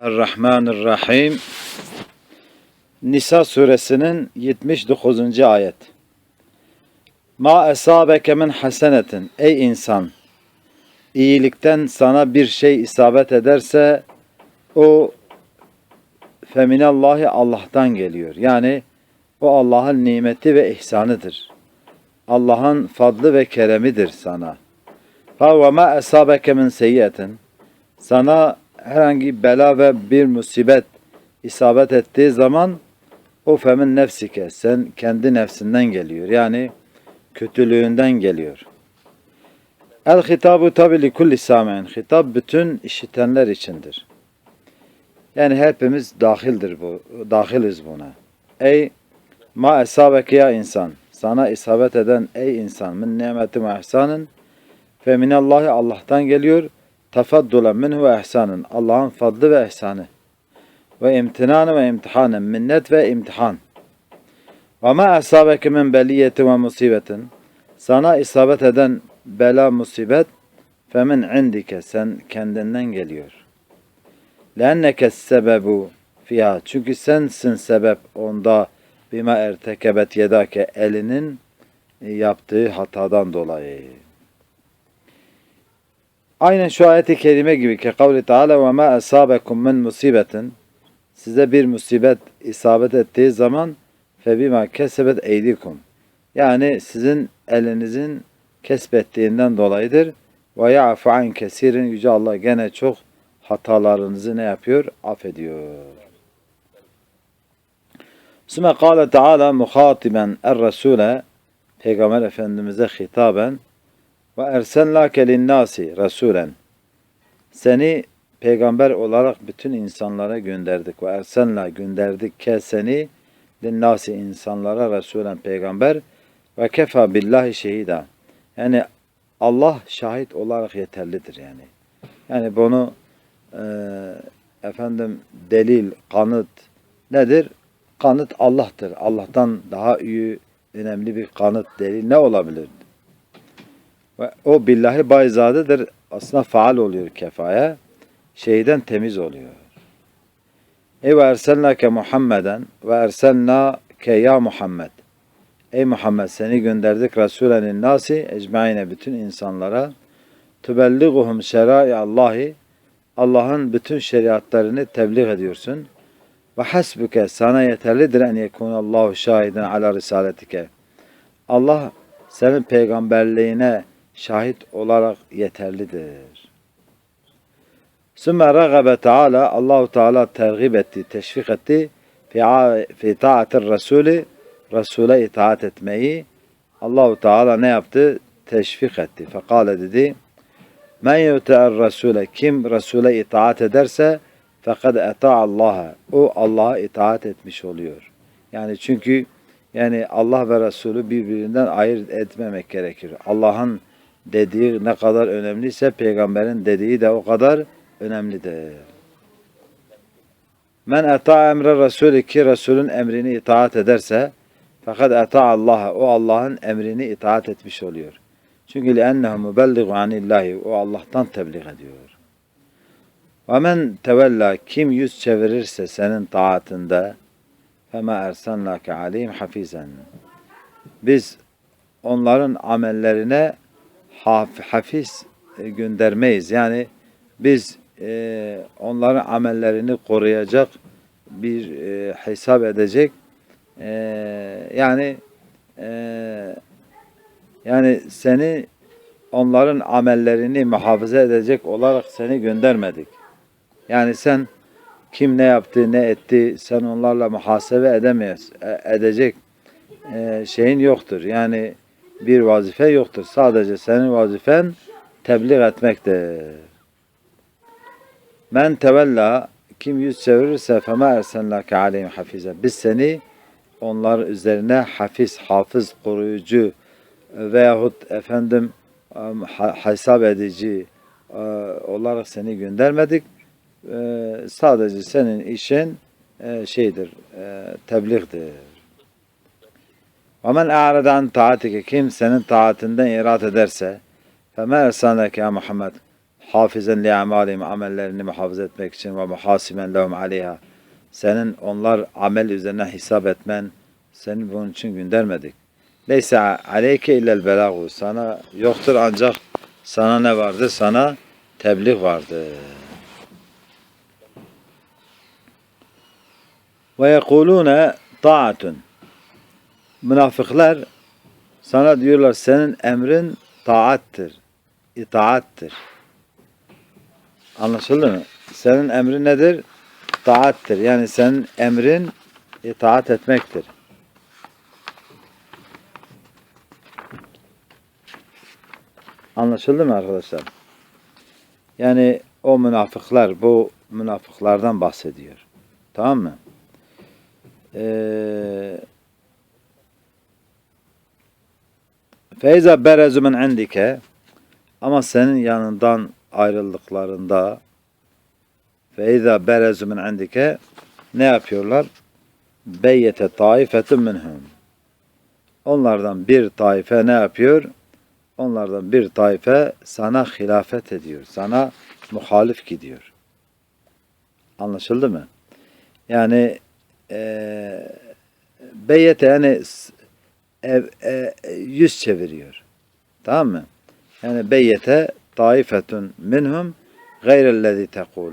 Bismillahirrahmanirrahim. Nisa suresinin 79. ayet. Ma esabeke min hasenetin ey insan iyilikten sana bir şey isabet ederse o feminallahi Allah'tan geliyor. Yani o Allah'ın nimeti ve ihsanıdır. Allah'ın fadlı ve keremidir sana. Fa ve ma esabeke min seyyiyetin sana herhangi bela ve bir musibet isabet ettiği zaman o femin nefsike sen kendi nefsinden geliyor. Yani kötülüğünden geliyor. El hitabu tabi li kulli sami'in. Hitap bütün işitenler içindir. Yani hepimiz dahildir bu, dahiliz buna. Ey ma esabeke ya insan. Sana isabet eden ey insan min nimeti ve ihsanın fe Allah'tan geliyor tefaddulen minhu ve ihsanın. Allah'ın fadlı ve ihsanı. Ve imtinanı ve imtihanen. Minnet ve imtihan. Ve ma asabeke min beliyeti ve musibetin. Sana isabet eden bela musibet femin indike. Sen kendinden geliyor. Leenneke sebebu fiha. Çünkü sensin sebep onda bima ertekebet yedake elinin yaptığı hatadan dolayı. Aynen şu ayeti kerime gibi ki kavli Teala ve ma asabekum min musibetin size bir musibet isabet ettiği zaman fe bima kesebet eydikum yani sizin elinizin kesbettiğinden dolayıdır ve ya'fu an kesirin yüce Allah gene çok hatalarınızı ne yapıyor? Affediyor. Sümme kâle Teala muhatiben er-Resûle Peygamber Efendimiz'e hitaben ve ersenlâke linnâsi rasûlen. Seni peygamber olarak bütün insanlara gönderdik. Ve ersenla gönderdik ke seni linnâsi insanlara rasûlen peygamber ve kefa billahi şehida. Yani Allah şahit olarak yeterlidir yani. Yani bunu e, efendim delil, kanıt nedir? Kanıt Allah'tır. Allah'tan daha iyi, önemli bir kanıt, delil ne olabilir? Ve o billahi bayzadedir. Aslında faal oluyor kefaya. Şeyden temiz oluyor. Ey ve erselnake Muhammeden ve erselnake ya Muhammed. Ey Muhammed seni gönderdik Resulenin nasi ecmaine bütün insanlara. Tübelliguhum şerai Allahi. Allah'ın bütün şeriatlarını tebliğ ediyorsun. Ve hasbuke sana yeterlidir en yekunallahu şahiden ala risaletike. Allah senin peygamberliğine şahit olarak yeterlidir. Sümme ragabe Teala Allahu Teala tergib etti, teşvik etti fi, taatir Resulü Resul'e itaat etmeyi Allahu Teala ne yaptı? Teşvik etti. Fekale dedi Men yute'er Resul'e kim Resul'e itaat ederse fakat eta Allah'a o Allah'a itaat etmiş oluyor. Yani çünkü yani Allah ve Resulü birbirinden ayırt etmemek gerekir. Allah'ın dediği ne kadar önemliyse peygamberin dediği de o kadar önemlidir. Men ata emre Resulü ki Resulün emrini itaat ederse fakat ata Allah'a o Allah'ın emrini itaat etmiş oluyor. Çünkü lennehu mubelligu anillahi o Allah'tan tebliğ ediyor. Men tevella kim yüz çevirirse senin taatında fema ersalnake aleyhim hafizen. Biz onların amellerine hafiz e, göndermeyiz. Yani biz e, onların amellerini koruyacak bir e, hesap edecek e, yani e, yani seni onların amellerini muhafaza edecek olarak seni göndermedik. Yani sen kim ne yaptı, ne etti, sen onlarla muhasebe edemeyiz, edecek e, şeyin yoktur. Yani bir vazife yoktur. Sadece senin vazifen tebliğ etmektir. Men tevella kim yüz çevirirse fema ersenlake aleyhim hafize. Biz seni onlar üzerine hafiz, hafız, koruyucu veyahut efendim hesap edici olarak seni göndermedik. Sadece senin işin şeydir, tebliğdir. وَمَنْ اَعْرَدَ عَنْ تَعَاتِكَ Kim senin taatinden irat ederse فَمَا اَرْسَانَكَ ya Muhammed Hafizen li amalihim amellerini muhafaza etmek için ve muhasimen lehum aleyha. Senin onlar amel üzerine hesap etmen seni bunun için göndermedik. Leyse aleyke illel belagu. Sana yoktur ancak sana ne vardır? Sana tebliğ vardır. Ve yekulune taatun. Münafıklar sana diyorlar senin emrin taattır, itaattir. Anlaşıldı mı? Senin emrin nedir? Taattır. Yani senin emrin itaat etmektir. Anlaşıldı mı arkadaşlar? Yani o münafıklar, bu münafıklardan bahsediyor. Tamam mı? Ee, Feyza berezu min indike ama senin yanından ayrıldıklarında feyza berezu min indike ne yapıyorlar? Beyyete taifetun minhum. Onlardan bir taife ne yapıyor? Onlardan bir taife sana hilafet ediyor. Sana muhalif gidiyor. Anlaşıldı mı? Yani eee beyyete yani ev, e, yüz çeviriyor. Tamam mı? Yani beyyete taifetun minhum gayrellezi tekul.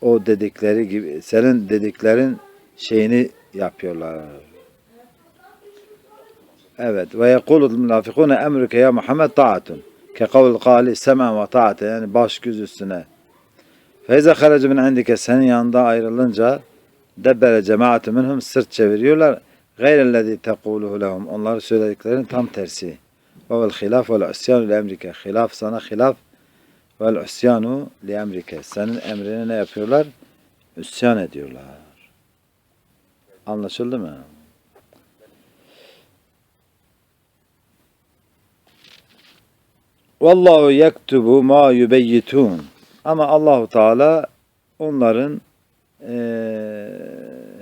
O dedikleri gibi senin dediklerin şeyini yapıyorlar. Evet. Ve yekulul münafikune emrike ya Muhammed taatun. Ke kavl kali semen ve taate. Yani baş göz üstüne. Feyze haracı min indike senin yanında ayrılınca debbere cemaatü minhum sırt çeviriyorlar. Gayrellezi tekuluhu lehum. Onları söylediklerinin tam tersi. Ve vel hilaf vel usyanu li emrike. Hilaf sana hilaf vel usyanu li emrike. Senin emrine ne yapıyorlar? Üsyan ediyorlar. Anlaşıldı mı? Vallahu yektubu ma yubeyyitun. Ama Allahu Teala onların eee,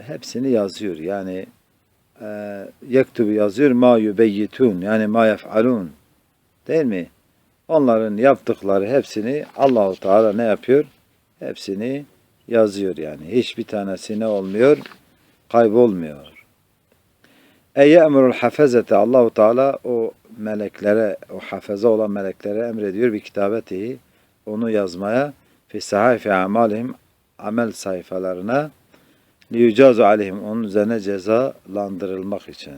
hepsini yazıyor. Yani yektubu yazıyor ma yubeyyitun. Yani ma yef'alun. Değil mi? Onların yaptıkları hepsini Allahu Teala ne yapıyor? Hepsini yazıyor yani. Hiçbir tanesi ne olmuyor? Kaybolmuyor. E ye'murul hafezete Allahu Teala o meleklere, o hafaza olan meleklere emrediyor bir kitabeti onu yazmaya fi sahifi amalihim amel sayfalarına liyucazu aleyhim onun üzerine cezalandırılmak için.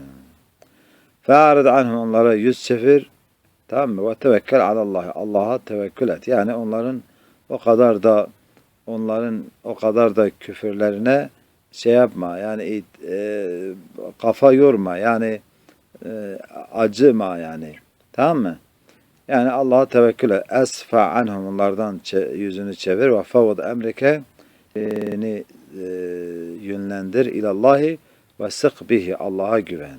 Fe'arid anhum onlara yüz çevir tamam mı? Ve tevekkel alallah. Allah'a tevekkül et. Yani onların o kadar da onların o kadar da küfürlerine şey yapma. Yani e, kafa yorma. Yani e, acıma yani. Tamam mı? Yani Allah'a tevekkül et. Esfa anhum onlardan yüzünü çevir ve favud emrike e, yönlendir ilallahi ve sık bihi Allah'a güven.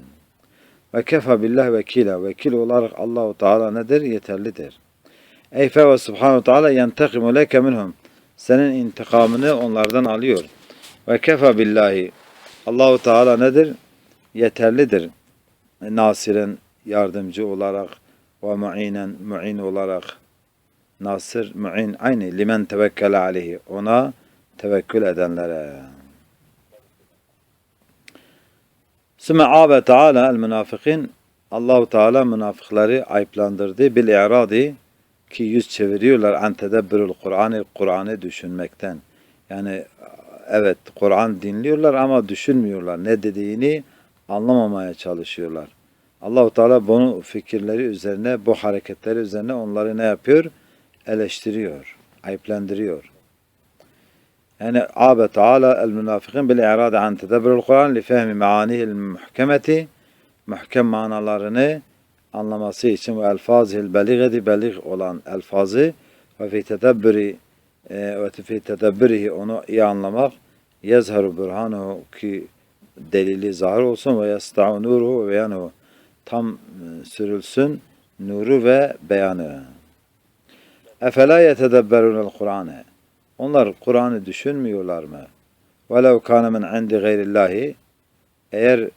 Ve kefa billah vekila. Vekil olarak Allahu Teala nedir? Yeterlidir. Ey fe ve subhanahu teala yentekimu leke minhum. Senin intikamını onlardan alıyor. Ve kefa billahi. Allahu Teala nedir? Yeterlidir. Nasiren yardımcı olarak ve mu'inen mu'in olarak nasır mu'in aynı limen tevekkele aleyhi ona tevekkül edenlere. Sümme abe Teala el münafikin Allahu Teala münafıkları ayıplandırdı bil i'radi ki yüz çeviriyorlar an tedebbürül Kur'an'ı Kur'an'ı düşünmekten. Yani evet Kur'an dinliyorlar ama düşünmüyorlar. Ne dediğini anlamamaya çalışıyorlar. Allahu Teala bunu fikirleri üzerine, bu hareketleri üzerine onları ne yapıyor? Eleştiriyor, ayıplandırıyor. El münafikin bil i'rad an tedebbürül Kur'an li fehmi maanihil muhkemeti muhkem manalarını anlaması için ve elfazihil beligati belig olan elfazı ve fi tedebbüri e, ve fi tedebbürihi onu iyi anlamak yazharu burhanuhu ki delili zahir olsun ve yasta'u nuruhu ve beyanuhu tam e, sürülsün nuru ve beyanı. Efela yetedebberunel Kur'an'ı. Onlar Kur'an'ı düşünmüyorlar mı? Velev kâne min indi gayrillahi. Eğer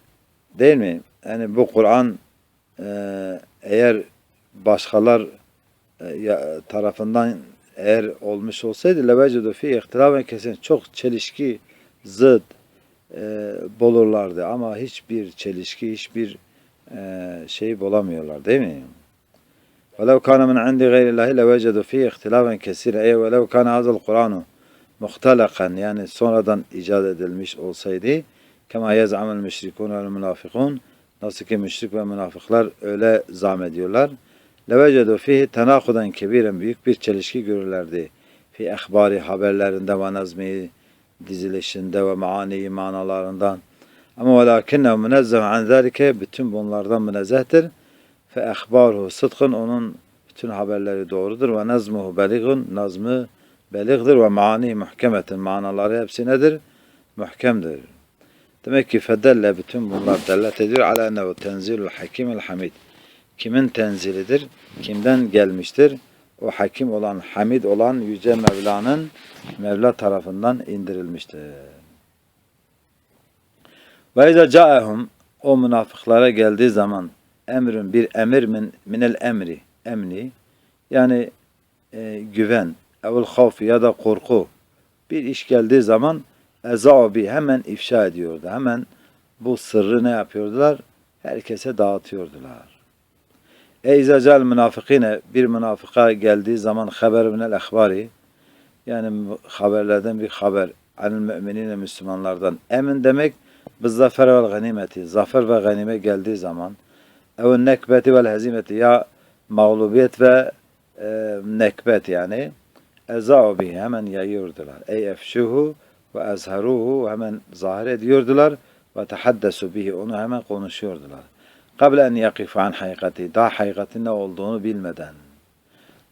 değil mi? Yani bu Kur'an e, eğer başkalar e, tarafından eğer olmuş olsaydı levecedu fi ihtilafen kesin çok çelişki zıt e, bulurlardı ama hiçbir çelişki hiçbir e, şey bulamıyorlar değil mi? وَلَوْ كَانَ مِنْ عِنْدِ غَيْرِ اللّٰهِ لَوَجَدُوا ف۪ي اِخْتِلَافًا كَسِيرًا اَيْ وَلَوْ كَانَ هَذَا الْقُرْآنُ muhtalakan yani sonradan icat edilmiş olsaydı kema yez'amel müşrikun ve münafıkun nasıl ki müşrik ve münafıklar öyle zam ediyorlar levecedu fihi tenakudan kebiren büyük bir çelişki görürlerdi fi ehbari haberlerinde ve nazmi dizilişinde ve maani manalarından ama velakinne münezzeh an zalike bütün bunlardan münezzehtir fe ehbaruhu sıdkın onun bütün haberleri doğrudur ve nazmuhu beligun nazmı beligdir ve maani muhkemetin manaları hepsi nedir? Muhkemdir. Demek ki fedelle bütün bunlar dellet ediyor ala ennehu tenzilul hakimul hamid. Kimin tenzilidir? Kimden gelmiştir? O hakim olan, hamid olan Yüce Mevla'nın Mevla tarafından indirilmiştir. Ve izâ câehum o münafıklara geldiği zaman emrin bir emir min, minel emri emni yani e, güven evvel havf ya da korku bir iş geldiği zaman ezabi hemen ifşa ediyordu. Hemen bu sırrı ne yapıyordular? Herkese dağıtıyordular. E izacal münafıkine bir münafıka geldiği zaman haber minel ehbari yani haberlerden bir haber anil müminine Müslümanlardan emin demek biz zafer vel ganimeti zafer ve ganime geldiği zaman ev nekbeti vel hezimeti. Ya mağlubiyet ve e, nekbet yani. Ezâ'u bihi hemen yayıyordular. Ey efşuhu ve ezharuhu hemen zahir ediyordular. Ve tehaddesu bihi onu hemen konuşuyordular. Kable en yakifu an hakikati daha hakikatin ne olduğunu bilmeden.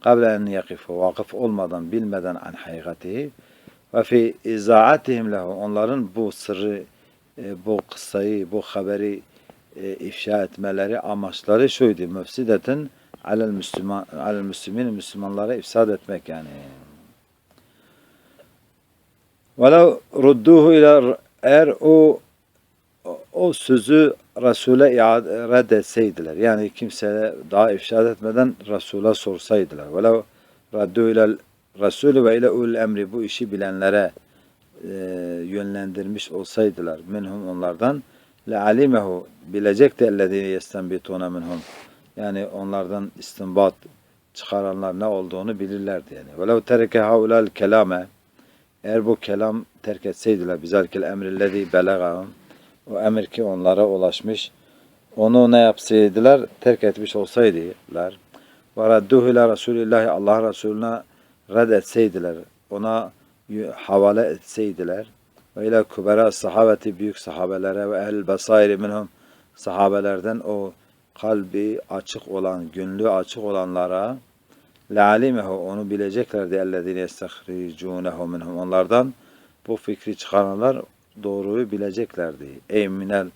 Kable en yakifu vakıf olmadan bilmeden an hakikati ve fi izaatihim lehu onların bu sırrı e, bu kıssayı bu haberi e, ifşa etmeleri amaçları şuydu müfsidetin alel müslüman alel müslümin Müslümanlara ifsad etmek yani. Velev rudduhu ile eğer o o sözü Resul'e iade reddetseydiler. Yani kimseye daha ifşa etmeden Resul'e sorsaydılar. Velev raddu ile Resulü ve ile ul emri bu işi bilenlere e, yönlendirmiş olsaydılar minhum onlardan le alimehu bilecekti ellezine yestenbituna minhum yani onlardan istinbat çıkaranlar ne olduğunu bilirlerdi yani. Velev tereke haulal kelame eğer bu kelam terk etseydiler bizarkel emrillezi belagahum o emir ki onlara ulaşmış onu ne yapsaydılar? Terk etmiş olsaydılar. ve radduhu ila Resulillahi Allah Resulüne red etseydiler ona havale etseydiler ve ila kubera sahabeti büyük sahabelere ve ehl basairi minhum sahabelerden o kalbi açık olan, gönlü açık olanlara lealimehu onu bileceklerdi ellezine yestahricunehu minhum onlardan bu fikri çıkaranlar doğruyu bileceklerdi. Ey minel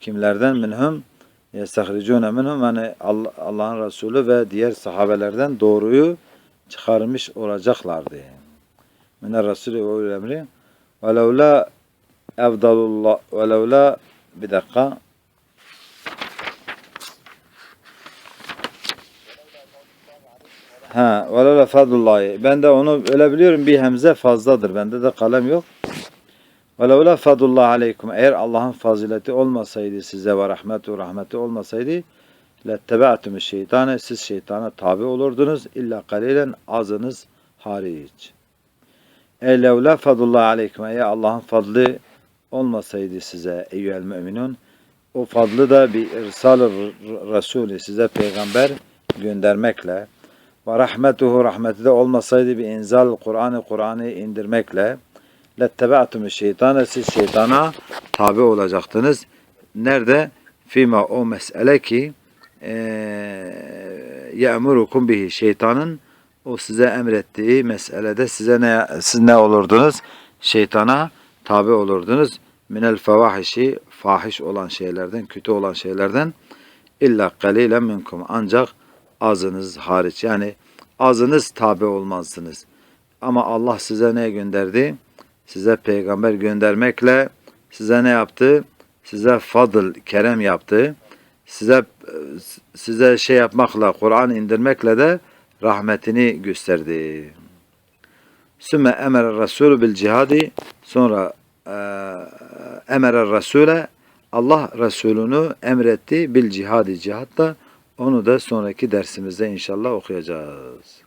kimlerden minhum yestahricune minhum yani Allah'ın Resulü ve diğer sahabelerden doğruyu çıkarmış olacaklardı. Minel Resulü ve ulul emri ve levla evdalullah ve levla bir dakika Ha, ve la fadlullahi. Ben de onu öyle biliyorum bir hemze fazladır. Bende de kalem yok. Ve la fadullah aleykum. Eğer Allah'ın fazileti olmasaydı size ve rahmetu rahmeti olmasaydı lettebe'tumü şeytane siz şeytana tabi olurdunuz illa kalilen azınız hariç. Ey levla fadullah aleykum. Eğer Allah'ın fadlı olmasaydı size eyyühel müminun o fadlı da bir irsal Resulü size peygamber göndermekle ve rahmetuhu rahmeti de olmasaydı bir inzal Kur'an'ı Kur'an'ı indirmekle lettebe'tumü şeytane siz şeytana tabi olacaktınız. Nerede? Fima o mesele ki ye'murukum bihi şeytanın o size emrettiği meselede size ne siz ne olurdunuz? Şeytana tabi olurdunuz. Minel fevahişi fahiş olan şeylerden, kötü olan şeylerden illa kalilen minkum ancak azınız hariç. Yani azınız tabi olmazsınız. Ama Allah size ne gönderdi? Size peygamber göndermekle size ne yaptı? Size fadıl, kerem yaptı. Size size şey yapmakla, Kur'an indirmekle de rahmetini gösterdi. Sümme emere Resulü bil cihadi sonra e, emere Resul'e Allah Resulünü emretti bil cihadi cihatta onu da sonraki dersimizde inşallah okuyacağız.